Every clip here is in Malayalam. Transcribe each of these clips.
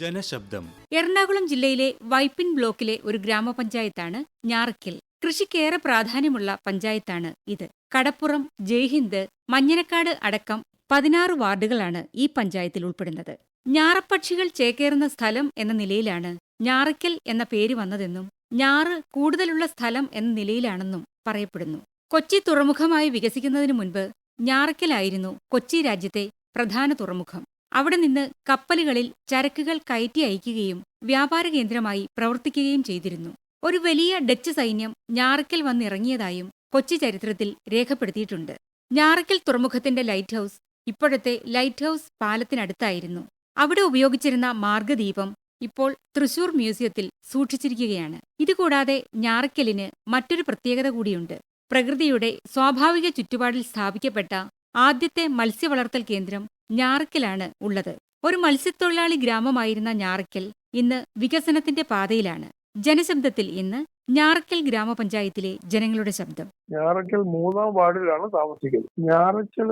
ജനശബ്ദം. എറണാകുളം ജില്ലയിലെ വൈപ്പിൻ ബ്ലോക്കിലെ ഒരു ഗ്രാമപഞ്ചായത്താണ് ഞാറക്കൽ കൃഷിക്കേറെ പ്രാധാന്യമുള്ള പഞ്ചായത്താണ് ഇത്. കടപ്പുറം ജയ്ഹിന്ദ് മഞ്ഞനക്കാട് അടക്കം പതിനാറ് വാർഡുകളാണ് ഈ പഞ്ചായത്തിൽ ഉൾപ്പെടുന്നത്. ഞാറപ്പക്ഷികൾ ചേക്കേറുന്ന സ്ഥലം എന്ന നിലയിലാണ് ഞാറക്കൽ എന്ന പേര് വന്നതെന്നും ഞാറ് കൂടുതലുള്ള സ്ഥലം എന്ന നിലയിലാണെന്നും പറയപ്പെടുന്നു. കൊച്ചി തുറമുഖമായി വികസിക്കുന്നതിനു മുൻപ് ഞാറക്കലായിരുന്നു കൊച്ചി രാജ്യത്തെ പ്രധാന തുറമുഖം. അവിടെ നിന്ന് കപ്പലുകളിൽ ചരക്കുകൾ കയറ്റി അയക്കുകയും വ്യാപാര കേന്ദ്രമായി പ്രവർത്തിക്കുകയും ചെയ്തിരുന്നു. ഒരു വലിയ ഡച്ച് സൈന്യം ഞാറയ്ക്കൽ വന്നിറങ്ങിയതായും കൊച്ചി ചരിത്രത്തിൽ രേഖപ്പെടുത്തിയിട്ടുണ്ട്. ഞാറയ്ക്കൽ തുറമുഖത്തിന്റെ ലൈറ്റ് ഹൗസ് ഇപ്പോഴത്തെ ലൈറ്റ് ഹൌസ് പാലത്തിനടുത്തായിരുന്നു. അവിടെ ഉപയോഗിച്ചിരുന്ന മാർഗദീപം ഇപ്പോൾ തൃശൂർ മ്യൂസിയത്തിൽ സൂക്ഷിച്ചിരിക്കുകയാണ്. ഇതുകൂടാതെ ഞാറയ്ക്കലിന് മറ്റൊരു പ്രത്യേകത കൂടിയുണ്ട്. പ്രകൃതിയുടെ സ്വാഭാവിക ചുറ്റുപാടിൽ സ്ഥാപിക്കപ്പെട്ട ആദ്യത്തെ മത്സ്യവളർത്തൽ കേന്ദ്രം ഞാറയ്ക്കലാണ് ഉള്ളത്. ഒരു മത്സ്യത്തൊഴിലാളി ഗ്രാമമായിരുന്ന ഞാറക്കൽ ഇന്ന് വികസനത്തിന്റെ പാതയിലാണ്. ജനശബ്ദത്തിൽ ഇന്ന് ഞാറയ്ക്കൽ ഗ്രാമപഞ്ചായത്തിലെ ജനങ്ങളുടെ ശബ്ദം. ഞാറക്കൽ മൂന്നാം വാർഡിലാണ് താമസിക്കുന്നത്. ഞാറക്കൽ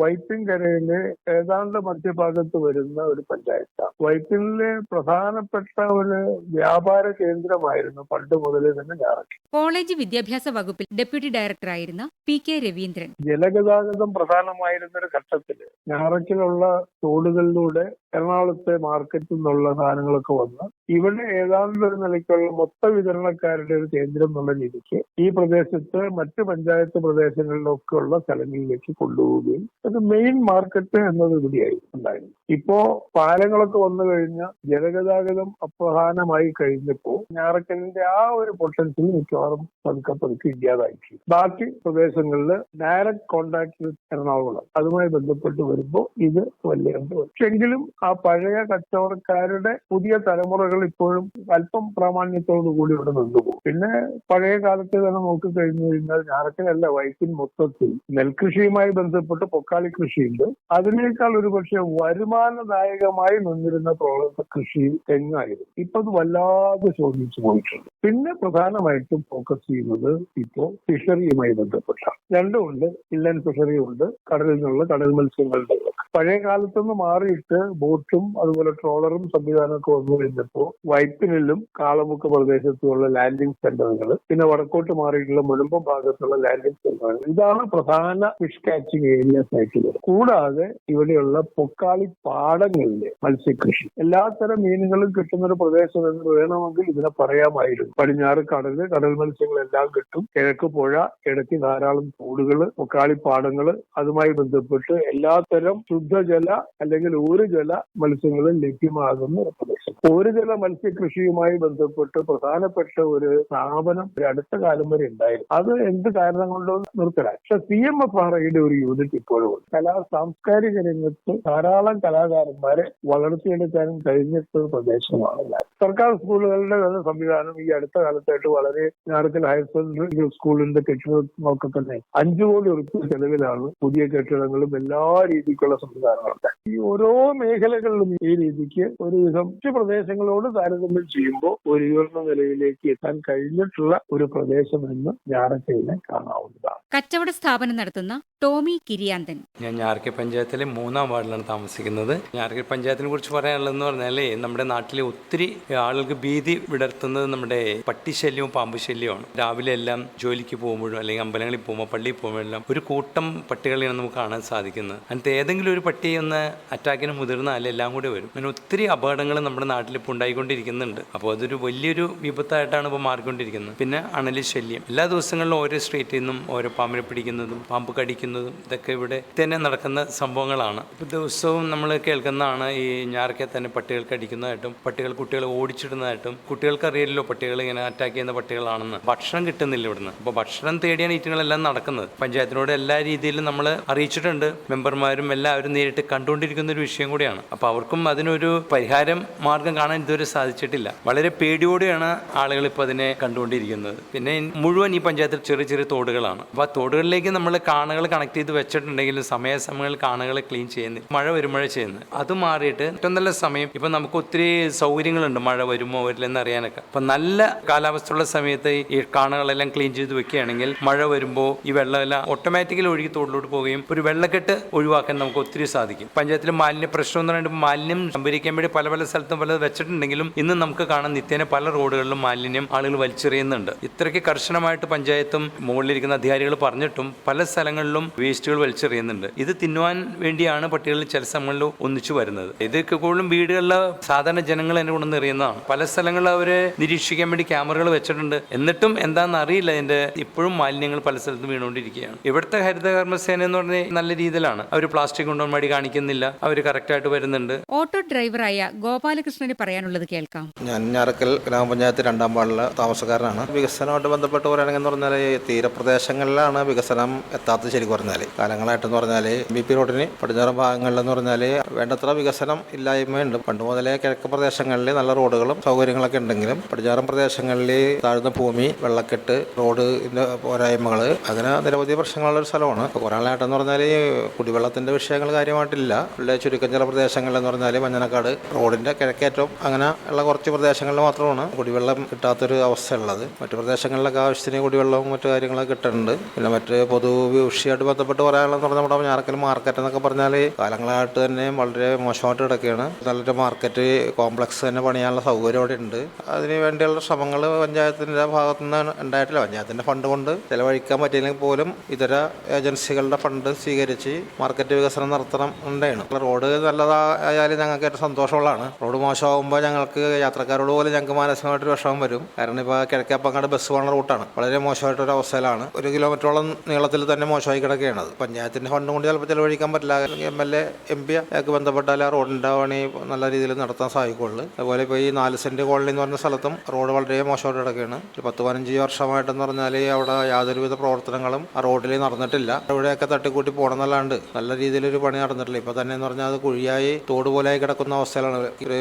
വൈപ്പിൻകരയിലെ ഏതാണ്ട് മധ്യഭാഗത്ത് വരുന്ന ഒരു പഞ്ചായത്താണ്. വൈപ്പിനിലെ പ്രധാനപ്പെട്ട ഒരു വ്യാപാര കേന്ദ്രമായിരുന്നു പണ്ട് മുതലേ തന്നെ ഞാറക്കൽ. കോളേജ് വിദ്യാഭ്യാസ വകുപ്പിൽ ഡെപ്യൂട്ടി ഡയറക്ടറായിരുന്ന പി കെ രവീന്ദ്രൻ. ജലഗതാഗതം പ്രധാനമായിരുന്ന ഒരു ഘട്ടത്തിൽ ഞാറക്കിലുള്ള തോടുകളിലൂടെ എറണാകുളത്തെ മാർക്കറ്റിൽ നിന്നുള്ള സാധനങ്ങളൊക്കെ വന്ന് ഇവിടെ ഏതാണ്ട് ഒരു നിലയ്ക്കുള്ള മൊത്ത വിതരണക്കാരുടെ ഒരു കേന്ദ്രം എന്നുള്ള രീതിക്ക് ഈ പ്രദേശത്ത് മറ്റ് പഞ്ചായത്ത് പ്രദേശങ്ങളിലൊക്കെ ഉള്ള സ്ഥലങ്ങളിലേക്ക് കൊണ്ടുപോവുകയും അത് മെയിൻ മാർക്കറ്റ് എന്നത് ഇവിടെയായി ഉണ്ടായിരുന്നു. ഇപ്പോ പാലങ്ങളൊക്കെ വന്നു കഴിഞ്ഞ ജലഗതാഗതം അപ്രധാനമായി കഴിഞ്ഞപ്പോ ഞാറക്കലിന്റെ ആ ഒരു പൊട്ടൻഷ്യൽ മിക്കവാറും പതുക്കെ പതുക്കെ ഇല്ലാതായി ബാക്കി പ്രദേശങ്ങളിൽ ഡയറക്ട് കോണ്ടാക്ട് എറണാകുളം. അതുമായി ബന്ധപ്പെട്ട് വരുമ്പോൾ ഇത് വലിയ പക്ഷെങ്കിലും ആ പഴയ കച്ചവടക്കാരുടെ പുതിയ തലമുറകൾ ഇപ്പോഴും അല്പം പ്രാമാണ്യത്തോടു കൂടി ഇവിടെ നിന്നുപോകും പിന്നെ പഴയ കാലത്ത് തന്നെ നോക്കി കഴിഞ്ഞു കഴിഞ്ഞാൽ ഞാറക്കലല്ല വൈപ്പിൻ മൊത്തത്തിൽ നെൽകൃഷിയുമായി ബന്ധപ്പെട്ട് പൊക്കാളി കൃഷിയുണ്ട്. അതിനേക്കാൾ ഒരു പക്ഷേ വരുമാനദായകമായി നിന്നിരുന്ന പ്രോള കൃഷി തെങ്ങായിരുന്നു. ഇപ്പൊ അത് വല്ലാതെ ചോദിച്ചു പോയിട്ടുണ്ട്. പിന്നെ പ്രധാനമായിട്ടും ഫോക്കസ് ചെയ്യുന്നത് ഇപ്പോ ഫിഷറിയുമായി ബന്ധപ്പെട്ട. രണ്ടുമുണ്ട് ഇല്ലൻ ഫിഷറി ഉണ്ട്. കടലിൽ നിന്നുള്ള കടൽ മത്സ്യങ്ങളുടെ പഴയ കാലത്തുനിന്ന് മാറിയിട്ട് ബോട്ടും അതുപോലെ ട്രോളറും സംവിധാനമൊക്കെ വന്നു കഴിഞ്ഞപ്പോൾ വൈപ്പിനിലും കാളമുക്ക് പ്രദേശത്തുമുള്ള ലാൻഡിംഗ് സെന്ററുകൾ പിന്നെ വടക്കോട്ട് മാറിയിട്ടുള്ള മുനമ്പം ഭാഗത്തുള്ള ലാൻഡിംഗ് സെന്ററുകൾ ഇതാണ് പ്രധാന ഫിഷ് കാച്ചിങ് ഏരിയ ആയിട്ടുള്ളത്. കൂടാതെ ഇവിടെയുള്ള പൊക്കാളി പാടങ്ങളിലെ മത്സ്യകൃഷി. എല്ലാത്തരം മീനുകളും കിട്ടുന്ന ഒരു പ്രദേശം എന്ന് വേണമെങ്കിൽ ഇതിനെ പറയാമായിരുന്നു. പടിഞ്ഞാറ് കടൽ കടൽ മത്സ്യങ്ങളെല്ലാം കിട്ടും. കിഴക്ക് പുഴ കിഴക്ക് ധാരാളം തോടുകൾ പൊക്കാളി പാടങ്ങൾ അതുമായി ബന്ധപ്പെട്ട് എല്ലാത്തരം ശുദ്ധജല അല്ലെങ്കിൽ ഒരു ജല മത്സ്യങ്ങളും ലഭ്യമാകുന്ന ഒരു പ്രദേശം. ഒരു ജല മത്സ്യകൃഷിയുമായി ബന്ധപ്പെട്ട് പ്രധാനപ്പെട്ട ഒരു സ്ഥാപനം ഒരു അടുത്ത കാലം വരെ ഉണ്ടായിരുന്നു. അത് എന്ത് കാരണം കൊണ്ടോ നിർത്തലായി പക്ഷെ സി എം എഫ് ആർ ഐയുടെ ഒരു യൂണിറ്റ് ഇപ്പോഴും കലാ സാംസ്കാരിക രംഗത്ത് ധാരാളം കലാകാരന്മാരെ വളർത്തിയെടുക്കാനും കഴിഞ്ഞിട്ടുള്ള ഒരു പ്രദേശമാണ്. സർക്കാർ സ്കൂളുകളുടെ തന്നെ സംവിധാനം ഈ അടുത്ത കാലത്തായിട്ട് വളരെ ഞാറക്കൽ ഹയർ സെക്കൻഡറി സ്കൂളിന്റെ കെട്ടിടങ്ങൾക്ക് തന്നെ അഞ്ചു കോടി ഉറപ്പ് ചെലവിലാണ് പുതിയ കെട്ടിടങ്ങളും എല്ലാ രീതിക്കുള്ള സംവിധാനങ്ങളുണ്ട്. ഈ ഓരോ മേഖലകളിലും ഈ രീതിക്ക് ഒരുവിധം മറ്റു പ്രദേശങ്ങളോട് താരതമ്യം ചെയ്യുമ്പോൾ ഒരു ഉയർന്ന നിലയിലേക്ക് എത്താൻ കഴിഞ്ഞിട്ടുള്ള ഒരു പ്രദേശം എന്ന് ഞാറക്കലിനെ കാണാവുന്നതാണ്. കച്ചവട സ്ഥാപനം നടത്തുന്ന ടോമി കിരിയാന്തൻ. ഞാൻ ഞാർക്കി പഞ്ചായത്തിലെ മൂന്നാം വാർഡിലാണ് താമസിക്കുന്നത്. ഞാർക്കി പഞ്ചായത്തിനെ കുറിച്ച് പറയാനുള്ളതെന്ന് പറഞ്ഞാൽ നമ്മുടെ നാട്ടിലെ ഒത്തിരി ആളുകൾക്ക് ഭീതി വിടർത്തുന്നത് നമ്മുടെ പട്ടിശല്യവും പാമ്പ് ശല്യവും രാവിലെ എല്ലാം ജോലിക്ക് പോകുമ്പോഴും അല്ലെങ്കിൽ അമ്പലങ്ങളിൽ പോകുമ്പോൾ പള്ളിയിൽ പോകുമ്പോഴെല്ലാം ഒരു കൂട്ടം പട്ടികളെയാണ് നമുക്ക് കാണാൻ സാധിക്കുന്നത്. അതിനകത്ത് ഏതെങ്കിലും ഒരു പട്ടിയെ ഒന്ന് അറ്റാക്കിന് മുതിർന്നാൽ എല്ലാം കൂടി വരും. അങ്ങനെ ഒത്തിരി അപകടങ്ങൾ നമ്മുടെ നാട്ടിൽ ഇപ്പോൾ ഉണ്ടായിക്കൊണ്ടിരിക്കുന്നുണ്ട്. അപ്പോൾ അതൊരു വലിയൊരു വിപത്തായിട്ടാണ് ഇപ്പോൾ മാറിക്കൊണ്ടിരിക്കുന്നത്. പിന്നെ അണലി ശല്യം എല്ലാ ദിവസങ്ങളിലും ഓരോ സ്ട്രീറ്റിൽ നിന്നും ഓരോ പാമ്പിനെ പിടിക്കുന്നതും പാമ്പ് കടിക്കുന്നതും ഇതൊക്കെ ഇവിടെ തന്നെ നടക്കുന്ന സംഭവങ്ങളാണ്. ഇപ്പോൾ ദിവസവും നമ്മൾ കേൾക്കുന്നതാണ് ഈ ഞാറക്കെ തന്നെ പട്ടികൾ കടിക്കുന്നതായിട്ടും പട്ടികൾ കുട്ടികളെ ഓടിച്ചിടുന്നതായിട്ടും കുട്ടികൾക്ക് അറിയില്ലല്ലോ പട്ടികൾ ഇങ്ങനെ അറ്റാക്ക് ചെയ്യുന്ന പട്ടികളാണെന്ന്. ഭക്ഷണം കിട്ടുന്നില്ല ഇവിടുന്ന്. അപ്പോൾ ഭക്ഷണം തേടിയാണ് ഈറ്റുകളെല്ലാം നടക്കുന്നത്. പഞ്ചായത്തിനോട് എല്ലാ രീതിയിലും നമ്മൾ അറിയിച്ചിട്ടുണ്ട്. മെമ്പർമാരും എല്ലാവരും നേരിട്ട് കണ്ടുകൊണ്ടിരിക്കുന്ന ഒരു വിഷയം കൂടിയാണ്. അപ്പോൾ അവർക്കും അതിനൊരു പരിഹാരം മാർഗം കാണാൻ ഇതുവരെ സാധിച്ചിട്ടില്ല. വളരെ പേടിയോടെയാണ് ആളുകൾ ഇപ്പോൾ അതിനെ കണ്ടുകൊണ്ടിരിക്കുന്നത്. പിന്നെ മുഴുവൻ ഈ പഞ്ചായത്തിൽ ചെറിയ ചെറിയ തോടുകളാണ്. അപ്പോൾ ആ തോടുകളിലേക്ക് നമ്മൾ കാണുകൾ കണക്ട് ചെയ്ത് വെച്ചിട്ടുണ്ടെങ്കിലും സമയാസമയങ്ങളിൽ കാണുകൾ ക്ലീൻ ചെയ്യുന്നത് മഴ വരുമ്പോഴേ ചെയ്യുന്നത്. അത് മാറിയിട്ട് ഏറ്റവും നല്ല സമയം ഇപ്പം നമുക്ക് ഒത്തിരി സൗകര്യങ്ങളുണ്ട് മഴ വരുമോ വരില്ലെന്ന് അറിയാനൊക്കെ. അപ്പം നല്ല കാലാവസ്ഥയുള്ള സമയത്ത് ഈ കാണുകളെല്ലാം ക്ലീൻ ചെയ്ത് വെക്കുകയാണെങ്കിൽ മഴ വരുമ്പോൾ ഈ വെള്ളമെല്ലാം ഓട്ടോമാറ്റിക്കലി ഒഴുകി തോടിലോട്ട് പോവുകയും ഒരു വെള്ളക്കെട്ട് ഒഴിവാക്കാൻ നമുക്ക് ഒത്തിരി സാധിക്കും. പഞ്ചായത്തിൽ മാലിന്യ പ്രശ്നം എന്ന് പറയുമ്പോൾ മാലിന്യം സംഭരിക്കാൻ വേണ്ടി പല പല സ്ഥലത്തും പല വെച്ചിട്ടുണ്ടെങ്കിലും ഇന്ന് നമുക്ക് കാണാൻ നിത്യേന പല റോഡുകളിലും മാലിന്യം ആളുകൾ വലിച്ചെറിയുന്നുണ്ട്. ഇത്രയ്ക്ക് കർശനമായിട്ട് പഞ്ചായത്തും മുകളിലിരിക്കുന്ന അധികാരികൾ പറഞ്ഞിട്ടും പല സ്ഥലങ്ങളിലും വേസ്റ്റുകൾ വലിച്ചെറിയുന്നുണ്ട്. ഇത് തിന്നുവാൻ വേണ്ടിയാണ് പട്ടികളിൽ ചില സ്ഥലങ്ങളിൽ ഒന്നിച്ചു വരുന്നത്. ഇതൊക്കെ കൂടുതലും വീടുകളിലെ സാധാരണ ജനങ്ങൾ എന്നെ കൊണ്ടുവന്ന് എറിയുന്നതാണ്. പല സ്ഥലങ്ങളിൽ അവരെ നിരീക്ഷിക്കാൻ വേണ്ടി ക്യാമറകൾ വെച്ചിട്ടുണ്ട്. എന്നിട്ടും എന്താണെന്ന് അറിയില്ല. അതിന്റെ ഇപ്പോഴും മാലിന്യങ്ങൾ പല സ്ഥലത്തും വീണുകൊണ്ടിരിക്കുകയാണ്. ഇവിടുത്തെ ഹരിതകർമ്മസേന എന്ന് പറഞ്ഞാൽ നല്ല രീതിയിലാണ്. അവർ പ്ലാസ്റ്റിക് കൊണ്ടുപോകാൻ മടി കാണിക്കുന്നില്ല. അവർ കറക്റ്റായിട്ട് വരുന്നുണ്ട്. ഓട്ടോ ഡ്രൈവറായ ഗോപാലകൃഷ്ണന് പറയാനുള്ളത് കേൾക്കാം. ഞാൻ ഞാറക്കൽ ഗ്രാമപഞ്ചായത്ത് രണ്ടാം വാർഡിലെ താമസക്കാരനാണ്. വികസനമായിട്ട് ബന്ധപ്പെട്ട് പറയുകയാണെങ്കിൽ എന്ന് പറഞ്ഞാൽ ഈ തീരപ്രദേശങ്ങളിലാണ് വികസനം എത്താത്തത് ശരിക്കും പറഞ്ഞാൽ കാലങ്ങളായിട്ടെന്ന് പറഞ്ഞാൽ ബി പി റോഡിന് പടിഞ്ഞാറ് ഭാഗങ്ങളിലെന്ന് പറഞ്ഞാൽ വേണ്ടത്ര വികസനം ഇല്ലായ്മയുണ്ട്. പണ്ട് മുതലേ കിഴക്ക് പ്രദേശങ്ങളിൽ നല്ല റോഡുകളും സൗകര്യങ്ങളൊക്കെ ഉണ്ടെങ്കിലും പടിഞ്ഞാറൻ പ്രദേശങ്ങളിൽ താഴ്ന്ന ഭൂമി വെള്ളക്കെട്ട് റോഡിന്റെ പോരായ്മകൾ അങ്ങനെ നിരവധി പ്രശ്നങ്ങളുള്ള ഒരു സ്ഥലമാണ്. ഇപ്പോൾ കുറേ നാളായിട്ടെന്ന് പറഞ്ഞാൽ കുടിവെള്ളത്തിന്റെ വിഷയങ്ങൾ കാര്യമായിട്ടില്ല. ഉള്ള ചുരുക്കം ചില പ്രദേശങ്ങളിലെന്ന് പറഞ്ഞാൽ മഞ്ഞനക്കാട് റോഡിന്റെ കിഴക്കേറ്റവും അങ്ങനെ ഉള്ള കുറച്ച് പ്രദേശങ്ങളിൽ മാത്രമാണ് കുടിവെള്ളം കിട്ടാത്തൊരു അവസ്ഥ ഉള്ളത്. മറ്റു പ്രദേശങ്ങളിലൊക്കെ ആവശ്യത്തിന് കുടിവെള്ളവും മറ്റു കാര്യങ്ങളൊക്കെ കിട്ടുന്നുണ്ട് പിന്നെ മറ്റ് പൊതു വിഷയമായിട്ട് ബന്ധപ്പെട്ട് പറയാനുള്ളതെന്ന് പറഞ്ഞാൽ നമ്മുടെ ഞാറക്കൽ മാർക്കറ്റ് എന്നൊക്കെ പറഞ്ഞാൽ കാലങ്ങളായിട്ട് തന്നെ വളരെ മോശമായിട്ട് കിടക്കുകയാണ്. നല്ലൊരു മാർക്കറ്റ് കോംപ്ലക്സ് തന്നെ പണിയാനുള്ള സൗകര്യം അവിടെ ഉണ്ട്. അതിന് വേണ്ടിയുള്ള ശ്രമങ്ങൾ പഞ്ചായത്തിന്റെ ഭാഗത്തു നിന്ന് ഉണ്ടായിട്ടില്ല. പഞ്ചായത്തിന്റെ ഫണ്ട് കൊണ്ട് ചിലവഴിക്കാൻ പറ്റിയില്ലെങ്കിൽ പോലും ഇതര ഏജൻസികളുടെ ഫണ്ട് സ്വീകരിച്ച് മാർക്കറ്റ് വികസനം നടത്തണം ഉണ്ടാണ് റോഡ് നല്ലതായാലും ഞങ്ങൾക്ക് ഏറ്റവും സന്തോഷമുള്ളതാണ്. റോഡ് മോശമാകുമ്പോൾ ഞങ്ങൾക്ക് യാത്രക്കാരോട് പോലും ഞങ്ങൾക്ക് മാനസികമായിട്ടൊരു വിഷമം വരും. കാരണം ഇപ്പോൾ കിഴക്കേപ്പങ്ങാട് ബസ് പോകുന്ന റൂട്ടാണ് വളരെ മോശമായിട്ടൊരു അവസ്ഥയിലാണ്. ഒരു കിലോമീറ്ററോളം നീളത്തിൽ തന്നെ മോശമായി കിടക്കുകയാണ് പഞ്ചായത്തിന്റെ ഫണ്ട് കൊണ്ട് ചിലപ്പോൾ ചിലവഴിക്കാൻ പറ്റില്ല. M L A M P ഒക്കെ ബന്ധപ്പെട്ടാൽ ആ റോഡിന്റെ പണി നല്ല രീതിയിൽ നടത്താൻ സാധിക്കുള്ളൂ അതുപോലെ ഇപ്പോൾ ഈ നാല് സെന്റ് കോളനി എന്ന് പറഞ്ഞ സ്ഥലത്തും റോഡ് വളരെ മോശമായിട്ട് കിടക്കുകയാണ്. ഒരു പത്ത് പതിനഞ്ച് വർഷമായിട്ടെന്ന് പറഞ്ഞാൽ അവിടെ യാതൊരുവിധ പ്രവർത്തനങ്ങളും ആ റോഡിൽ നടന്നിട്ടില്ല. അവിടെയൊക്കെ തട്ടിക്കൂട്ടി പോകണമെന്നല്ലാണ്ട് നല്ല രീതിയിൽ ഒരു പണി നടന്നിട്ടില്ല. ഇപ്പോൾ തന്നെ എന്ന് പറഞ്ഞാൽ അത് കുഴിയായി തോട് പോലെയായി കിടക്കുന്ന അവസ്ഥയിലാണ്.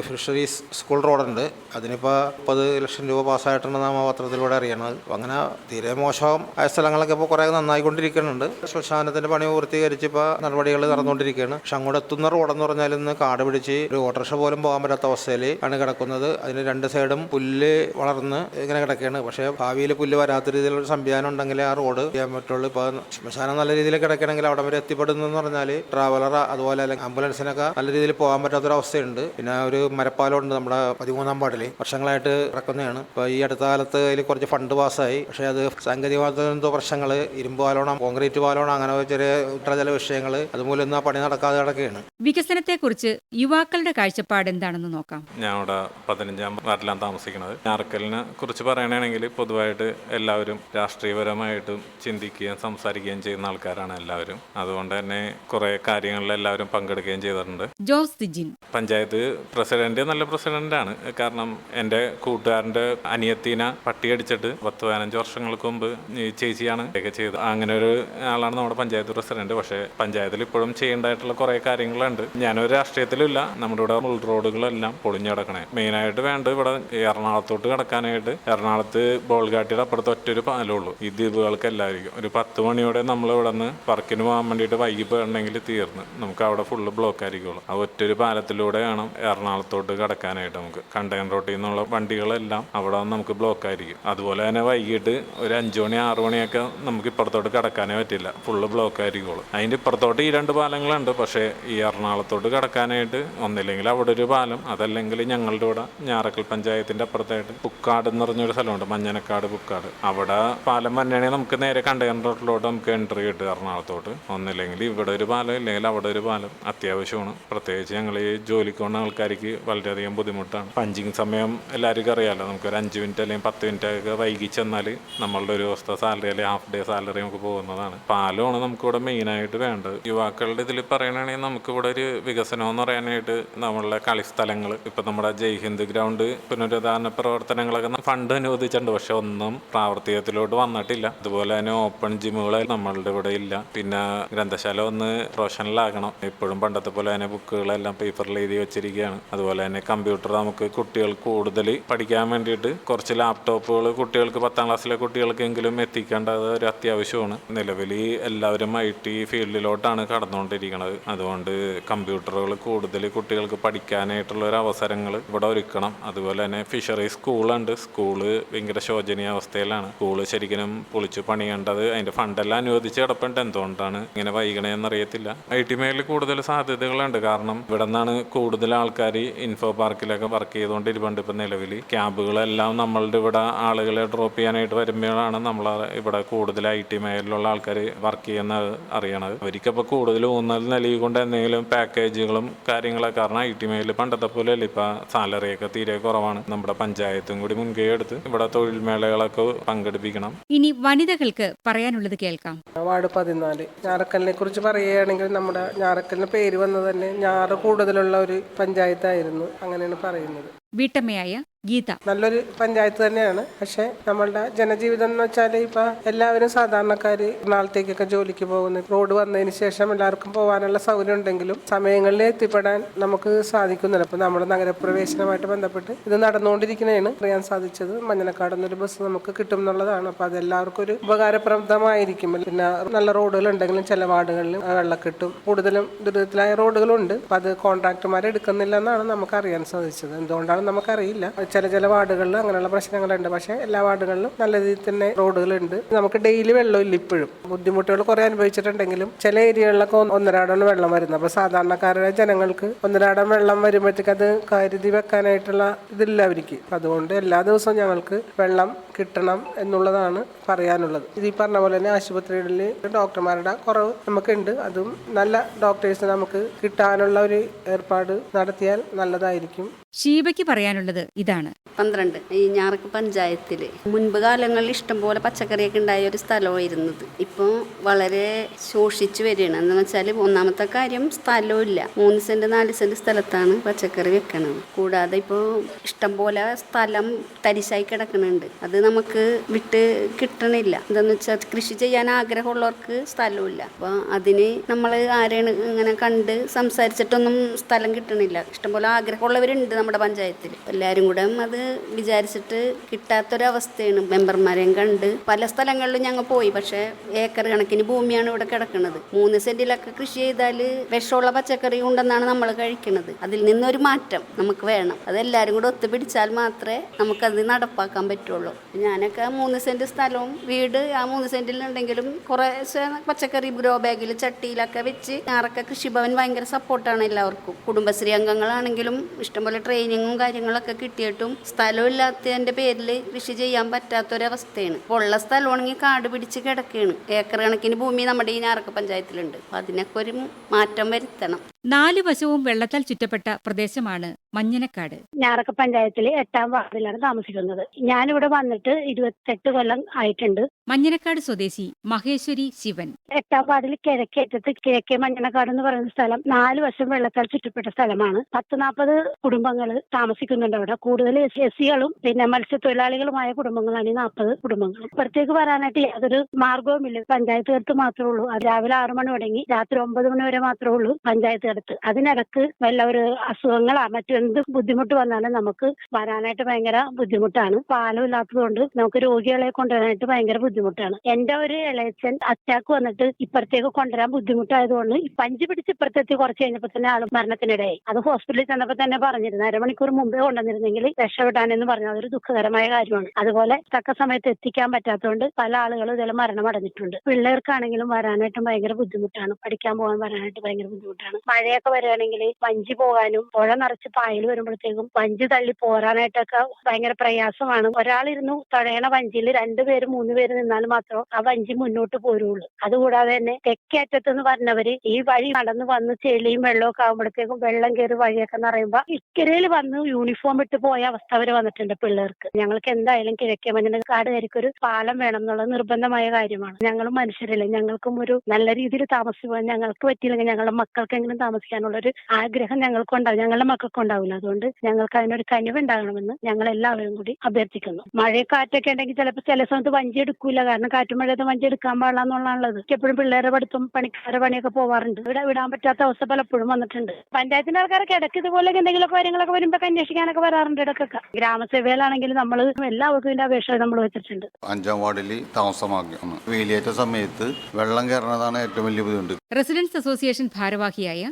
ഫിഷറീസ് സ്കൂൾ റോഡുണ്ട്. അതിനിപ്പോൾ മുപ്പത് ലക്ഷം രൂപ പാസ്സായിട്ടുണ്ടെന്ന് നാമപത്രത്തിലൂടെ അറിയണത്. അങ്ങനെ തീരെ മോശം ആയ സ്ഥലങ്ങളൊക്കെ ഇപ്പോൾ കുറേ നന്നായിക്കൊണ്ടിരിക്കുന്നുണ്ട്. ശ്മശാനത്തിന്റെ പണി പൂർത്തീകരിച്ച് ഇപ്പോൾ നടപടികൾ നടന്നുകൊണ്ടിരിക്കുകയാണ്. പക്ഷെ അങ്ങോട്ട് എത്തുന്ന റോഡെന്ന് പറഞ്ഞാൽ ഇന്ന് കാട് പിടിച്ച് ഒരു ഓട്ടോറിക്ഷ പോലും പോകാൻ പറ്റാത്ത അവസ്ഥയിൽ ആണ് കിടക്കുന്നത്. അതിന് രണ്ട് സൈഡും പുല്ല് വളർന്ന് ഇങ്ങനെ കിടക്കുകയാണ്. പക്ഷേ ഭാവിയിൽ പുല്ല് വരാത്ത രീതിയിലുള്ള സംവിധാനം ഉണ്ടെങ്കിൽ ആ റോഡ് ചെയ്യാൻ പറ്റുള്ളൂ. ഇപ്പോൾ ശ്മശാനം നല്ല രീതിയിൽ കിടക്കണമെങ്കിൽ അവിടെ വരെ എത്തിപ്പെടുന്നതെന്ന് പറഞ്ഞാൽ ട്രാവലർ അതുപോലെ അല്ലെങ്കിൽ ആംബുലൻസിനൊക്കെ നല്ല രീതിയിൽ പോകാൻ പറ്റാത്ത പറ്റാത്തൊരവസ്ഥയുണ്ട് പിന്നെ ഒരു മരപ്പാലം ഉണ്ട് നമ്മുടെ പതിമൂന്നാം വാർഡിൽ വർഷങ്ങളായിട്ട് കിടക്കുന്നതാണ്. ഇപ്പോൾ ഈ അടുത്ത കാലത്ത് അതിൽ കുറച്ച് ഫണ്ട് പാസ്സായി. പക്ഷേ അത് സാങ്കേതികമായ പ്രശ്നങ്ങൾ ഇരുമ്പ് പാലോണം കോൺക്രീറ്റ് വാലോണം അങ്ങനെ ചെറിയ ഉത്തരജല വിഷയങ്ങൾ. അതുമൂലം ഇന്ന് ആ പണി നടക്കാതെ കിടക്കുകയാണ്. വികസനത്തെ കുറിച്ച് യുവാക്കളുടെ കാഴ്ചപ്പാട് എന്താണെന്ന് നോക്കാം. ഞാൻ ഇവിടെ പതിനഞ്ചാം വാർഡിലാണ് താമസിക്കുന്നത്. ഞാർക്കലിനെ കുറിച്ച് പറയണമെങ്കിൽ പൊതുവായിട്ട് എല്ലാവരും രാഷ്ട്രീയപരമായിട്ടും ചിന്തിക്കുകയും സംസാരിക്കുകയും ചെയ്യുന്ന ആൾക്കാരാണ് എല്ലാവരും. അതുകൊണ്ട് തന്നെ കുറെ കാര്യങ്ങളിൽ എല്ലാവരും പങ്കെടുക്കുകയും ചെയ്തിട്ടുണ്ട്. ജോസ് ദിജിൻ പഞ്ചായത്ത് പ്രസിഡന്റ് നല്ല പ്രസിഡന്റ് ആണ് കാരണം എന്റെ കൂട്ടുകാരന്റെ അനിയത്തിന പട്ടിയടിച്ചിട്ട് പത്ത് പതിനഞ്ച് വർഷങ്ങൾക്ക് മുമ്പ് ഈ ചേച്ചിയാണ്. ഇതൊക്കെ ചെയ്ത്. അങ്ങനെ ഒരു ആളാണ് നമ്മുടെ പഞ്ചായത്ത് പ്രസിഡന്റ്. പക്ഷേ പഞ്ചായത്തിൽ ഇപ്പോഴും ചെയ്യേണ്ടതായിട്ടുള്ള കുറേ കാര്യങ്ങളുണ്ട്. ഞാനൊരു രാഷ്ട്രീയത്തിലില്ല നമ്മുടെ ഇവിടെ ഉൾ റോഡുകളെല്ലാം പൊളിഞ്ഞു കിടക്കണേ. മെയിനായിട്ട് വേണ്ടത് ഇവിടെ എറണാകുളത്തോട്ട് കിടക്കാനായിട്ട് എറണാകുളത്ത് ബോൾഗാട്ടിയുടെ അപ്പുറത്ത് ഒറ്റൊരു പാലമുള്ളൂ ഈ ദ്വീപുകൾക്ക് എല്ലാവർക്കും ഒരു പത്ത് മണിയോടെ നമ്മൾ ഇവിടെ നിന്ന് വർക്കിന് പോകാൻ വേണ്ടിയിട്ട് വൈകി പോയിട്ടുണ്ടെങ്കിൽ തീർന്ന്. നമുക്ക് അവിടെ ഫുള്ള് ബ്ലോക്ക് ആയിരിക്കുള്ളൂ. ആ ഒറ്റൊരു പാലത്തിലൂടെ വേണം എറണാകുളത്തോട്ട് കിടക്കാനായിട്ട് നമുക്ക്. കണ്ടെയ്നർ റോട്ടിൽ നിന്നുള്ള വണ്ടികളെല്ലാം അവിടെ നമുക്ക് ബ്ലോക്ക് ആയിരിക്കും. അതുപോലെ തന്നെ വൈകിട്ട് ഒരു അഞ്ചു മണി ആറു മണിയൊക്കെ നമുക്ക് ഇപ്പുറത്തോട്ട് കടക്കാനേ പറ്റില്ല. ഫുള്ള് ബ്ലോക്ക് ആയിരിക്കുള്ളൂ. അതിന്റെ ഇപ്പുറത്തോട്ട് ഈ രണ്ട് പാലങ്ങളുണ്ട്. പക്ഷേ ഈ എറണാകുളത്തോട്ട് കടക്കാനായിട്ട് ഒന്നില്ലെങ്കിൽ അവിടെ ഒരു പാലം. അതല്ലെങ്കിൽ ഞങ്ങളുടെ ഇവിടെ ഞാറക്കൽ പഞ്ചായത്തിന്റെ അപ്പുറത്തായിട്ട് പുക്കാട് എന്ന് പറഞ്ഞൊരു സ്ഥലമുണ്ട്. മഞ്ഞനക്കാട് പുക്കാട്. അവിടെ പാലം വന്നെയാണെങ്കിൽ നമുക്ക് നേരെ കണ്ടെയ്നർ റോട്ടിലോട്ട് നമുക്ക് എൻട്രി കിട്ടും എറണാകുളത്തോട്ട്. ഒന്നില്ലെങ്കിൽ ഇവിടെ ഒരു പാലം ഇല്ലെങ്കിൽ അവിടെ ഒരു പാലം. അത്യാവശ്യമാണ്. പ്രത്യേകിച്ച് ഞങ്ങൾ ഈ ജോലിക്ക് പോകുന്ന ആൾക്കാർക്ക് വളരെയധികം ബുദ്ധിമുട്ടാണ്. പഞ്ചിങ് സമയം എല്ലാവർക്കും അറിയാമല്ലോ നമുക്ക് ഒരു അഞ്ച് മിനിറ്റ് അല്ലെങ്കിൽ പത്ത് മിനിറ്റ് ഒക്കെ വൈകി ചെന്നാൽ നമ്മളുടെ ഒരു ദിവസത്തെ സാലറി അല്ലെങ്കിൽ ഹാഫ് ഡേ സാലറി നമുക്ക് പോകുന്നതാണ്. പാലമാണ് നമുക്കിവിടെ മെയിനായിട്ട് വേണ്ടത്. യുവാക്കളുടെ ഇതിൽ പറയണമെങ്കിൽ നമുക്കിവിടെ ഒരു വികസനം എന്ന് പറയാനായിട്ട് നമ്മളുടെ കളിസ്ഥലങ്ങൾ ഇപ്പം നമ്മുടെ ജയ്ഹിന്ദ് ഗ്രൗണ്ട് പുനരുദ്ധാരണ പ്രവർത്തനങ്ങളൊക്കെ ഫണ്ട് അനുവദിച്ചിട്ടുണ്ട്. പക്ഷെ ഒന്നും പ്രാവർത്തികത്തിലോട്ട് വന്നിട്ടില്ല. അതുപോലെ തന്നെ ഓപ്പൺ ജിമ്മുകൾ നമ്മളുടെ ഇവിടെ ഇല്ല. പിന്നെ ഗ്രന്ഥശാല ഒന്ന് പ്രൊഫഷണലാകണം ഇപ്പോഴും പണ്ടത്തെ പോലെ തന്നെ ബുക്കുകളെല്ലാം പേപ്പറിൽ എഴുതി വെച്ചിരിക്കുകയാണ്. അതുപോലെ തന്നെ കമ്പ്യൂട്ടർ നമുക്ക് കുട്ടികൾ കൂടുതൽ പഠിക്കാൻ വേണ്ടിയിട്ട് കുറച്ച് ലാപ്ടോപ്പുകൾ കുട്ടികൾക്ക് പത്താം ക്ലാസ്സിലെ കുട്ടികൾക്കെങ്കിലും എത്തിക്കേണ്ടത് ഒരു അത്യാവശ്യമാണ്. നിലവിൽ എല്ലാവരും ഐ ടി ഫീൽഡിലോട്ടാണ് കടന്നുകൊണ്ടിരിക്കുന്നത് അതുകൊണ്ട് കമ്പ്യൂട്ടറുകൾ കൂടുതൽ കുട്ടികൾക്ക് പഠിക്കാനായിട്ടുള്ള ഒരു അവസരങ്ങൾ ഇവിടെ ഒരുക്കണം. അതുപോലെ തന്നെ ഫിഷറി സ്കൂളുണ്ട്. സ്കൂൾ ഭയങ്കര ശോചനീയ അവസ്ഥയിലാണ്. സ്കൂൾ ശരിക്കും പൊളിച്ചു പണിയേണ്ടത് അതിന്റെ ഫണ്ടെല്ലാം അനുവദിച്ച് കിടപ്പുണ്ട്. എന്തുകൊണ്ടാണ് ഇങ്ങനെ വൈകണേന്ന് അറിയത്തില്ല ഐ ടി മേഖലയിൽ കൂടുതൽ സാധ്യതകളുണ്ട്. കാരണം ഇവിടെ നിന്നാണ് കൂടുതൽ ആൾക്കാർ ഇൻഫോ പാർക്കിലൊക്കെ വർക്ക് ചെയ്തുകൊണ്ടിരിപ്പുണ്ട്. ഇപ്പം നിലവിൽ ക്യാമ്പുകളെല്ലാം നമ്മളുടെ ഇവിടെ ആളുകളെ ഡ്രോപ്പ് ചെയ്യാനായിട്ട് വരുമ്പോഴാണ് നമ്മൾ ഇവിടെ കൂടുതൽ ഐ ടി മേഖലയിലുള്ള ആൾക്കാർ വർക്ക് ചെയ്യുന്ന അറിയണത്. അവർക്കിപ്പോൾ കൂടുതൽ ഊന്നൽ നൽകിക്കൊണ്ട് എന്തെങ്കിലും പാക്കേജുകളും കാര്യങ്ങളൊക്കെ കാരണം ഐ ടി മേഖല പണ്ടത്തെ പോലെ അല്ല ഇപ്പം സാലറിയൊക്കെ തീരെ കുറവാണ്. നമ്മുടെ പഞ്ചായത്തും കൂടി മുൻകൈ എടുത്ത് ഇവിടെ തൊഴിൽ മേളകളൊക്കെ പങ്കെടുപ്പിക്കണം. ഇനി വനിതകൾക്ക് പറയാനുള്ളത് കേൾക്കാം. വാർഡ് പതിനാല്. ഞാറക്കലിനെ കുറിച്ച് പറയുകയാണെങ്കിൽ നമ്മുടെ ഞാറക്കലിന് പേര് വന്നത് തന്നെ ഞാറ് കൂടുതലുള്ള ഒരു പഞ്ചായത്തായിരുന്നു. അങ്ങനെയാണ് പറയുന്നത്. വീട്ടമ്മയായ ഗീത. നല്ലൊരു പഞ്ചായത്ത് തന്നെയാണ്. പക്ഷെ നമ്മളുടെ ജനജീവിതം എന്ന് വെച്ചാൽ ഇപ്പൊ എല്ലാവരും സാധാരണക്കാർ നാളത്തേക്കൊക്കെ ജോലിക്ക് പോകുന്നു. റോഡ് വന്നതിന് ശേഷം എല്ലാവർക്കും പോകാനുള്ള സൗകര്യം ഉണ്ടെങ്കിലും സമയങ്ങളിൽ എത്തിപ്പെടാൻ നമുക്ക് സാധിക്കുന്നില്ല. അപ്പൊ നമ്മുടെ നഗരപ്രവേശനമായിട്ട് ബന്ധപ്പെട്ട് ഇത് നടന്നുകൊണ്ടിരിക്കുന്നതാണ് അറിയാൻ സാധിച്ചത്. മഞ്ഞനക്കാട് എന്നൊരു ബസ് നമുക്ക് കിട്ടും എന്നുള്ളതാണ്. അപ്പൊ അതെല്ലാവർക്കും ഒരു ഉപകാരപ്രദമായിരിക്കും. പിന്നെ നല്ല റോഡുകൾ ഉണ്ടെങ്കിലും ചില വാർഡുകളിൽ വെള്ളക്കെട്ടും കൂടുതലും ദുരിതത്തിലായ റോഡുകളുണ്ട്. അപ്പൊ അത് കോൺട്രാക്ടർമാർ എടുക്കുന്നില്ല എന്നാണ് നമുക്ക് അറിയാൻ സാധിച്ചത്. എന്തുകൊണ്ടാണ് നമുക്കറിയില്ല. ചില ചില വാർഡുകളിൽ അങ്ങനെയുള്ള പ്രശ്നങ്ങളുണ്ട്. പക്ഷേ എല്ലാ വാർഡുകളിലും നല്ല രീതിയിൽ തന്നെ റോഡുകളുണ്ട്. നമുക്ക് ഡെയിലി വെള്ളമില്ല ഇപ്പോഴും. ബുദ്ധിമുട്ടുകൾ കുറെ അനുഭവിച്ചിട്ടുണ്ടെങ്കിലും ചില ഏരിയകളിലൊക്കെ ഒന്നരാടാണ് വെള്ളം വരുന്നത് അപ്പോൾ സാധാരണക്കാരായ ജനങ്ങൾക്ക് ഒന്നരാടം വെള്ളം വരുമ്പോഴത്തേക്ക് അത് കരുതി വെക്കാനായിട്ടുള്ള ഇതില്ല അവർക്ക്. അതുകൊണ്ട് എല്ലാ ദിവസവും ഞങ്ങൾക്ക് വെള്ളം കിട്ടണം എന്നുള്ളതാണ് പറയാനുള്ളത്. ഇത് ഈ പറഞ്ഞ പോലെ തന്നെ ആശുപത്രികളിൽ ഡോക്ടർമാരുടെ കുറവ് നമുക്കുണ്ട്. അതും നല്ല ഡോക്ടേഴ്സ് നമുക്ക് കിട്ടാനുള്ള ഒരു ഏർപ്പാട് നടത്തിയാൽ നല്ലതായിരിക്കും. ഷീബയ്ക്ക് പറയാനുള്ളത് ഇതാണ്. പന്ത്രണ്ട്. ഈ ഞാറക്ക് പഞ്ചായത്തിൽ മുൻപ് കാലങ്ങളിൽ ഇഷ്ടംപോലെ പച്ചക്കറിയൊക്കെ ഉണ്ടായ ഒരു സ്ഥലമായിരുന്നത്. ഇപ്പോൾ വളരെ ശോഷിച്ചു വരികയാണ്. എന്ന് വെച്ചാൽ ഒന്നാമത്തെ കാര്യം സ്ഥലവും ഇല്ല. മൂന്ന് സെന്റ് നാല് സെന്റ് സ്ഥലത്താണ് പച്ചക്കറി വെക്കണത്. കൂടാതെ ഇപ്പോൾ ഇഷ്ടംപോലെ സ്ഥലം തരിശായി കിടക്കുന്നുണ്ട് അത് നമുക്ക് വിട്ട് കിട്ടണില്ല. എന്താണെന്ന് വെച്ചാൽ കൃഷി ചെയ്യാൻ ആഗ്രഹമുള്ളവർക്ക് സ്ഥലമില്ല അപ്പോൾ അതിന് നമ്മൾ ആരെയാണ് ഇങ്ങനെ കണ്ട് സംസാരിച്ചിട്ടൊന്നും സ്ഥലം കിട്ടണില്ല. ഇഷ്ടംപോലെ ആഗ്രഹമുള്ളവരുണ്ട് നമ്മുടെ പഞ്ചായത്തിൽ എല്ലാവരും കൂടെ അത് വിചാരിച്ചിട്ട് കിട്ടാത്തൊരവസ്ഥയാണ് മെമ്പർമാരെയും കണ്ട്. പല സ്ഥലങ്ങളിലും ഞങ്ങൾ പോയി പക്ഷേ ഏക്കർ കണക്കിന് ഭൂമിയാണ് ഇവിടെ കിടക്കുന്നത് മൂന്ന് സെന്റിലൊക്കെ കൃഷി ചെയ്താൽ വിഷമുള്ള പച്ചക്കറി ഉണ്ടെന്നാണ് നമ്മൾ കഴിക്കുന്നത് അതിൽ നിന്നൊരു മാറ്റം നമുക്ക് വേണം. അതെല്ലാവരും കൂടെ ഒത്തുപിടിച്ചാൽ മാത്രമേ നമുക്കത് നടപ്പാക്കാൻ പറ്റുള്ളൂ. ഞാനൊക്കെ മൂന്ന് സെന്റ് സ്ഥലവും വീട് ആ മൂന്ന് സെന്റിലുണ്ടെങ്കിലും കുറേശ്ശെ പച്ചക്കറി ഗ്രോ ബാഗിൽ ചട്ടിയിലൊക്കെ വെച്ച് ഞാറൊക്കെ കൃഷിഭവൻ ഭയങ്കര സപ്പോർട്ടാണ് എല്ലാവർക്കും. കുടുംബശ്രീ അംഗങ്ങളാണെങ്കിലും ഇഷ്ടംപോലെ ട്രെയിനിങ്ങും കാര്യങ്ങളൊക്കെ കിട്ടിയിട്ടും സ്ഥലമില്ലാത്തതിന്റെ പേരിൽ കൃഷി ചെയ്യാൻ പറ്റാത്തൊരവസ്ഥയാണ്. ഇപ്പോൾ ഉള്ള സ്ഥലമാണെങ്കിൽ കാട് പിടിച്ച് കിടക്കുകയാണ് ഏക്കർ കണക്കിന് ഭൂമി നമ്മുടെ ഈ ഞാറക്ക പഞ്ചായത്തിലുണ്ട്. അപ്പൊ അതിനൊക്കെ ഒരു മാറ്റം വരുത്തണം. നാലു വശവും വെള്ളത്താൽ ചുറ്റപ്പെട്ട പ്രദേശമാണ് മഞ്ഞനക്കാട്. ഞാറക്ക പഞ്ചായത്തിലെ എട്ടാം വാർഡിലാണ് താമസിക്കുന്നത്. ഞാനിവിടെ വന്നിട്ട് ഇരുപത്തെട്ട് കൊല്ലം ആയിട്ടുണ്ട്. മഞ്ഞനക്കാട് സ്വദേശി മഹേശ്വരി ശിവൻ. എട്ടാം വാർഡിൽ കിഴക്കേറ്റത്ത് കിഴക്കേ മഞ്ഞനക്കാട് എന്ന് പറയുന്ന സ്ഥലം നാല് വശം വെള്ളത്താൽ ചുറ്റപ്പെട്ട സ്ഥലമാണ്. പത്ത് നാൽപ്പത് കുടുംബങ്ങൾ താമസിക്കുന്നുണ്ട് അവിടെ. കൂടുതൽ എസ് സികളും പിന്നെ മത്സ്യത്തൊഴിലാളികളുമായ കുടുംബങ്ങളാണ് ഈ നാൽപ്പത് കുടുംബങ്ങൾ. പ്രത്യേകിച്ച് വരാനായിട്ട് യാതൊരു മാർഗവുമില്ല പഞ്ചായത്ത് അടുത്ത് മാത്രമേ ഉള്ളൂ. രാവിലെ ആറു മണി തുടങ്ങി രാത്രി ഒമ്പത് മണി വരെ മാത്രമേ ഉള്ളൂ പഞ്ചായത്ത് അടുത്ത് അതിനിടക്ക് വല്ല ഒരു അസുഖങ്ങളാ മറ്റെന്ത് ബുദ്ധിമുട്ട് വന്നാലും നമുക്ക് വരാനായിട്ട് ഭയങ്കര ബുദ്ധിമുട്ടാണ്. പാലം ഇല്ലാത്തതുകൊണ്ട് നമുക്ക് രോഗികളെ കൊണ്ടുവരാനായിട്ട് ഭയങ്കര ബുദ്ധിമുട്ടാണ്. എന്റെ ഒരു ഇളയച്ചൻ അറ്റാക്ക് വന്നിട്ട് ഇപ്പുറത്തേക്ക് കൊണ്ടുവരാൻ ബുദ്ധിമുട്ടായതുകൊണ്ട് പഞ്ച് പിടിച്ച് ഇപ്പുറത്തെത്തി കുറച്ച് കഴിഞ്ഞപ്പോൾ തന്നെ ആൾ മരണത്തിനിടയായി. അത് ഹോസ്പിറ്റലിൽ ചെന്നപ്പോൾ തന്നെ പറഞ്ഞിരുന്നു. അരമണിക്കൂർ മുമ്പേ കൊണ്ടുവന്നിരുന്നെങ്കിൽ രക്ഷപ്പെടാനെന്ന് പറഞ്ഞു അതൊരു ദുഃഖകരമായ കാര്യമാണ്. അതുപോലെ തക്ക സമയത്ത് എത്തിക്കാൻ പറ്റാത്തതുകൊണ്ട് പല ആളുകളും ഇതിൽ മരണമടഞ്ഞിട്ടുണ്ട്. പിള്ളേർക്കാണെങ്കിലും വരാനായിട്ടും ഭയങ്കര ബുദ്ധിമുട്ടാണ്. പഠിക്കാൻ പോകാൻ വരാനായിട്ട് ഭയങ്കര ബുദ്ധിമുട്ടാണ്. മഴയൊക്കെ വരികയാണെങ്കിൽ വഞ്ചി പോകാനും പുഴ നിറച്ച് പായൽ വരുമ്പോഴത്തേക്കും വഞ്ചി തള്ളി പോരാനായിട്ടൊക്കെ ഭയങ്കര പ്രയാസമാണ്. ഒരാളിരുന്നു തുഴയണ വഞ്ചിയിൽ രണ്ടുപേര് മൂന്ന് പേര് നിന്നാൽ മാത്രം ആ വഞ്ചി മുന്നോട്ട് പോരുള്ളൂ. അതുകൂടാതെ തന്നെ തെക്കേറ്റത്ത് എന്ന് പറഞ്ഞവര് ഈ വഴി നടന്നു വന്ന് ചെളിയും വെള്ളമൊക്കെ ആകുമ്പോഴത്തേക്കും വെള്ളം കയറി വഴിയൊക്കെ നിറയുമ്പോ ഇക്കരയിൽ വന്ന് യൂണിഫോം ഇട്ട് പോയ അവസ്ഥ വരെ വന്നിട്ടുണ്ട് പിള്ളേർക്ക്. ഞങ്ങൾക്ക് എന്തായാലും കിഴക്കേ മഞ്ഞക്കാടുകാർക്ക് ഒരു പാലം വേണം എന്നുള്ള നിർബന്ധമായ കാര്യമാണ്. ഞങ്ങളും മനുഷ്യരല്ലേ. ഞങ്ങൾക്കും ഒരു നല്ല രീതിയിൽ താമസിക്കാൻ ഞങ്ങൾക്ക് പറ്റിയില്ലെങ്കിൽ ഞങ്ങളുടെ മക്കൾക്കെങ്കിലും താമസിക്കാനുള്ള ഒരു ആഗ്രഹം ഞങ്ങൾക്ക് ഉണ്ടാവും ഞങ്ങളുടെ മക്കൾക്ക് ഉണ്ടാവില്ല അതുകൊണ്ട് ഞങ്ങൾക്ക് അതിനൊരു കനിവ് ഉണ്ടാകണമെന്ന് ഞങ്ങൾ എല്ലാവരും കൂടി അഭ്യർത്ഥിക്കുന്നു. മഴയും കാറ്റൊക്കെ ഉണ്ടെങ്കിൽ ചിലപ്പോൾ ചില സമയത്ത് വഞ്ചി എടുക്കൂല. കാരണം കാറ്റും മഴയത്ത് വഞ്ചി എടുക്കാൻ പാടില്ല എന്നുള്ളതാണുള്ളത്. എപ്പോഴും പിള്ളേരെ പഠിത്തം പണിക്കാരുടെ പണിയൊക്കെ പോവാറുണ്ട്. ഇവിടെ വിടാൻ പറ്റാത്ത അവസ്ഥ പലപ്പോഴും വന്നിട്ടുണ്ട്. പഞ്ചായത്തിന്റെ ആൾക്കാരൊക്കെ ഇടയ്ക്ക് ഇതുപോലെ എന്തെങ്കിലും കാര്യങ്ങളൊക്കെ വരുമ്പോൾ അന്വേഷിക്കാനൊക്കെ വരാറുണ്ട് ഇടയ്ക്കൊക്കെ. ഗ്രാമസേവയിലാണെങ്കിലും നമ്മൾ എല്ലാവർക്കും ഇതിന്റെ അപേക്ഷ നമ്മൾ വെച്ചിട്ടുണ്ട്. അഞ്ചാം വാർഡിൽ താമസമാക്കിയാണ്. വേലിയേറ്റ സമയത്ത് വെള്ളം കയറുന്നതാണ് ഏറ്റവും വലിയ ബുദ്ധിമുട്ട്. റെസിഡൻസ് അസോസിയേഷൻ ഭാരവാഹിയായ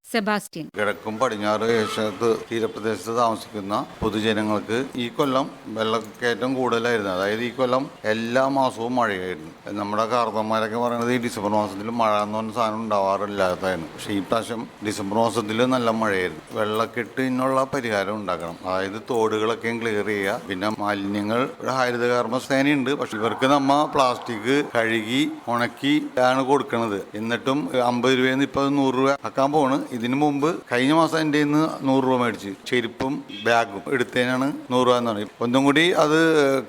സെബാസ്റ്റ്യൻ. കിഴക്കും പടിഞ്ഞാറ് ഏഷ്യത്ത് തീരപ്രദേശത്ത് താമസിക്കുന്ന പൊതുജനങ്ങൾക്ക് ഈ കൊല്ലം വെള്ളക്കയറ്റം കൂടുതലായിരുന്നു. അതായത് ഈ കൊല്ലം എല്ലാ മാസവും മഴയായിരുന്നു. നമ്മുടെ കാർന്നന്മാരൊക്കെ പറയുന്നത് ഈ ഡിസംബർ മാസത്തിൽ മഴ എന്ന് പറഞ്ഞ സാധനം ഉണ്ടാവാറില്ലാത്തതായിരുന്നു. പക്ഷേ ഈ പ്രാവശ്യം ഡിസംബർ മാസത്തിൽ നല്ല മഴയായിരുന്നു. വെള്ളക്കെട്ടിനുള്ള പരിഹാരം ഉണ്ടാക്കണം. അതായത് തോടുകളൊക്കെ ക്ലിയർ ചെയ്യുക. പിന്നെ മാലിന്യങ്ങൾ ഹരിതകർമ്മ സേനയുണ്ട് പക്ഷെ ഇവർക്ക് നമ്മ പ്ലാസ്റ്റിക് കഴുകി ഉണക്കി ആണ് കൊടുക്കുന്നത് എന്നിട്ടും അമ്പത് രൂപയിൽ നിന്ന് ഇപ്പം നൂറ് രൂപ ആക്കാൻ പോണ്. ഇതിനു മുമ്പ് കഴിഞ്ഞ മാസം എന്റെ നിന്ന് നൂറ് രൂപ മേടിച്ച് ചെരുപ്പും ബാഗും എടുത്തതിനാണ് നൂറ് രൂപ എന്ന് പറയും ഒന്നും കൂടി അത്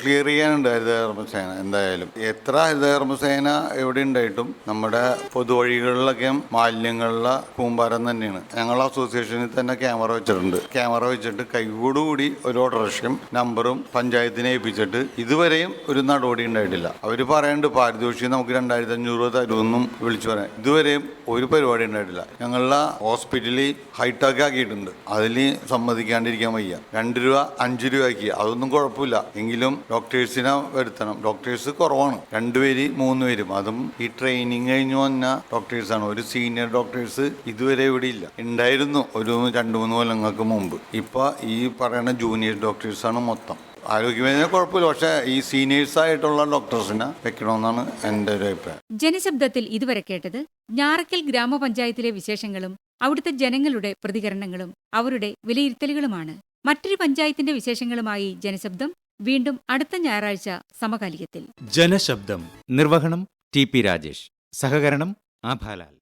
ക്ലിയർ ചെയ്യാനുണ്ട് ഹരിതകർമ്മസേന എന്തായാലും. എത്ര ഹരിതകർമ്മസേന എവിടെ ഉണ്ടായിട്ടും നമ്മുടെ പൊതുവഴികളിലൊക്കെ മാലിന്യങ്ങളിലെ കൂമ്പാരം തന്നെയാണ്. ഞങ്ങൾ അസോസിയേഷനിൽ തന്നെ ക്യാമറ വെച്ചിട്ടുണ്ട്. ക്യാമറ വെച്ചിട്ട് കൈയോടുകൂടി ഒരു ഓട്ടോറിക്ഷയും നമ്പറും പഞ്ചായത്തിനെ ഏൽപ്പിച്ചിട്ട് ഇതുവരെയും ഒരു നടപടി ഉണ്ടായിട്ടില്ല. അവർ പറയുന്നുണ്ട് പാരിതോഷികം നമുക്ക് രണ്ടായിരത്തി അഞ്ഞൂറ് രൂപ തരുമെന്നും വിളിച്ചു പറയാം ഇതുവരെയും ഒരു പരിപാടി ഉണ്ടായിട്ടില്ല. ഞങ്ങളുടെ ഹോസ്പിറ്റലിൽ ഹൈടെക് ആക്കിയിട്ടുണ്ട് അതിൽ സമ്മതിക്കാണ്ടിരിക്കാൻ വയ്യ. രണ്ട് രൂപ അഞ്ച് രൂപ ആക്കി അതൊന്നും കുഴപ്പമില്ല. എങ്കിലും ഡോക്ടേഴ്സിനെ വരുത്തണം. ഡോക്ടേഴ്സ് കുറവാണ്. രണ്ടുപേര് മൂന്ന് പേരും. അതും ഈ ട്രെയിനിങ് കഴിഞ്ഞു വന്ന ഡോക്ടേഴ്സാണ്. ഒരു സീനിയർ ഡോക്ടേഴ്സ് ഇതുവരെ ഇവിടെ ഇല്ല. ഉണ്ടായിരുന്നു ഒരു രണ്ട് മൂന്ന് കൊല്ലങ്ങൾക്ക് മുമ്പ്. ഇപ്പൊ ഈ പറയുന്ന ജൂനിയർ ഡോക്ടേഴ്സാണ് മൊത്തം. ആരോഗ്യമേഖല കുഴപ്പമില്ല. പക്ഷെ ഈ സീനിയേഴ്സ് ആയിട്ടുള്ള ഡോക്ടേഴ്സിനെ വെക്കണമെന്നാണ് എന്റെ ഒരു അഭിപ്രായം. ജനശബ്ദത്തിൽ ഇതുവരെ കേട്ടത് ഞാറക്കൽ ഗ്രാമപഞ്ചായത്തിലെ വിശേഷങ്ങളും അവിടുത്തെ ജനങ്ങളുടെ പ്രതികരണങ്ങളും അവരുടെ വിലയിരുത്തലുകളുമാണ്. മറ്റൊരു പഞ്ചായത്തിന്റെ വിശേഷങ്ങളുമായി ജനശബ്ദം. വീണ്ടും അടുത്ത ഞായറാഴ്ച സമകാലികത്തിൽ. ജനശബ്ദം. നിർവഹണം ടി പി രാജേഷ്. സഹകരണം ആഭാലാൽ.